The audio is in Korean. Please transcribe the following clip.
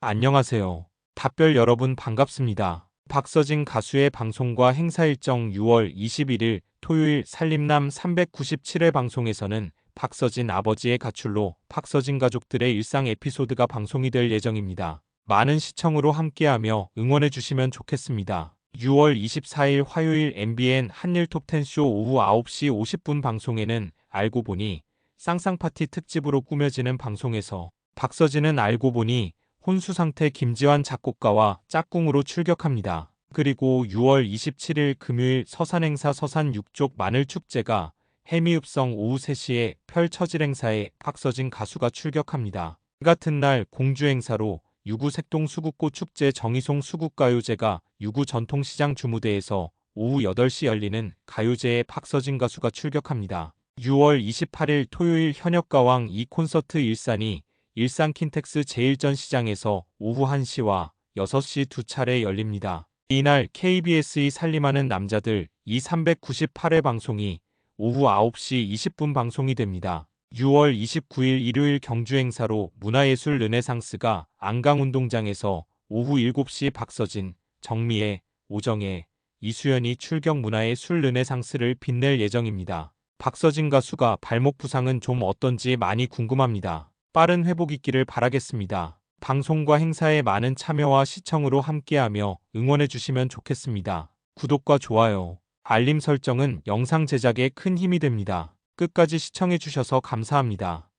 안녕하세요. 답별 여러분 반갑습니다. 박서진 가수의 방송과 행사 일정 6월 21일 토요일 살림남 397회 방송에서는 박서진 아버지의 가출로 박서진 가족들의 일상 에피소드가 방송이 될 예정입니다. 많은 시청으로 함께하며 응원해 주시면 좋겠습니다. 6월 24일 화요일 MBN 한일 톱10쇼 오후 9시 50분 방송에는 알고 보니 쌍쌍파티 특집으로 꾸며지는 방송에서 박서진은 알고 보니 혼수 상태 김지환 작곡가와 짝꿍으로 출격합니다. 그리고 6월 27일 금요일 서산행사 서산 6족 마늘축제가 해미읍성 오후 3시에 펼쳐질 행사에 박서진 가수가 출격합니다. 그 같은 날 공주행사로 유구 색동 수국꽃 축제 정희송 수국가요제가 유구 전통시장 주무대에서 오후 8시 열리는 가요제에 박서진 가수가 출격합니다. 6월 28일 토요일 현역가왕 이 콘서트 일산이 일산 킨텍스 제1전 시장에서 오후 1시와 6시 두 차례 열립니다. 이날 KBS의 살림하는 남자들 이 398회 방송이 오후 9시 20분 방송이 됩니다. 6월 29일 일요일 경주 행사로 문화예술 르네상스가 안강운동장에서 오후 7시 박서진, 정미애, 오정혜, 이수연이 출격 문화예술 르네상스를 빛낼 예정입니다. 박서진 가수가 발목 부상은 좀 어떤지 많이 궁금합니다. 빠른 회복 있기를 바라겠습니다. 방송과 행사에 많은 참여와 시청으로 함께하며 응원해 주시면 좋겠습니다. 구독과 좋아요, 알림 설정은 영상 제작에 큰 힘이 됩니다. 끝까지 시청해 주셔서 감사합니다.